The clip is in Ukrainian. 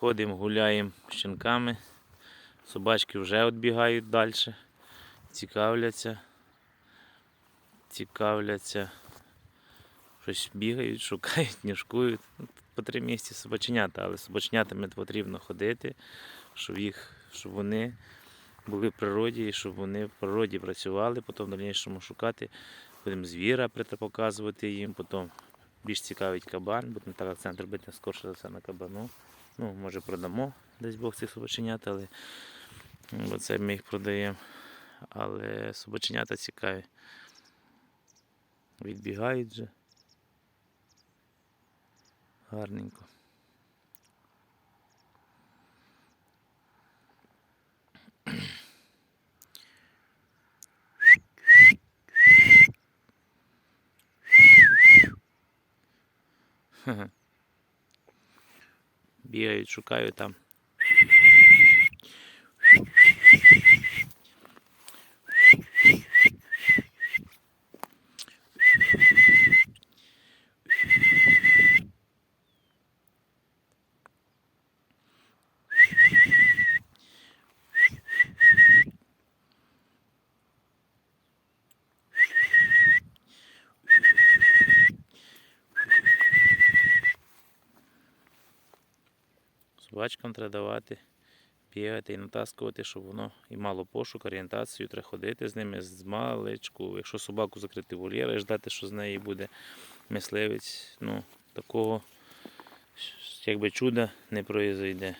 Ходимо, гуляємо з щенками. Собачки вже відбігають далі. Цікавляться. Цікавляться. Щось бігають, шукають, ніжкують. Ну, По три місяці собаченята, але з собаченятами потрібно ходити, щоб їх, щоб вони були в природі і щоб вони в природі працювали, потім в дальнішому шукати. Будемо звіра показувати їм, потім більш цікавить кабан, будемо так акцент робити скорше за все на кабану. Ну, може продамо десь Бог цих собаченят, але бо це ми їх продаємо. Але собаченята цікаві. Відбігають вже. Гарненько. Ха-ха. Бігають, шукають там. Собачкам треба давати, бігати і натаскувати, щоб воно і мало пошук, орієнтацію, треба ходити з ними з маличку. Якщо собаку закрити вольєр і ждати, що з неї буде мисливець, ну, такого якби чуда не произойде.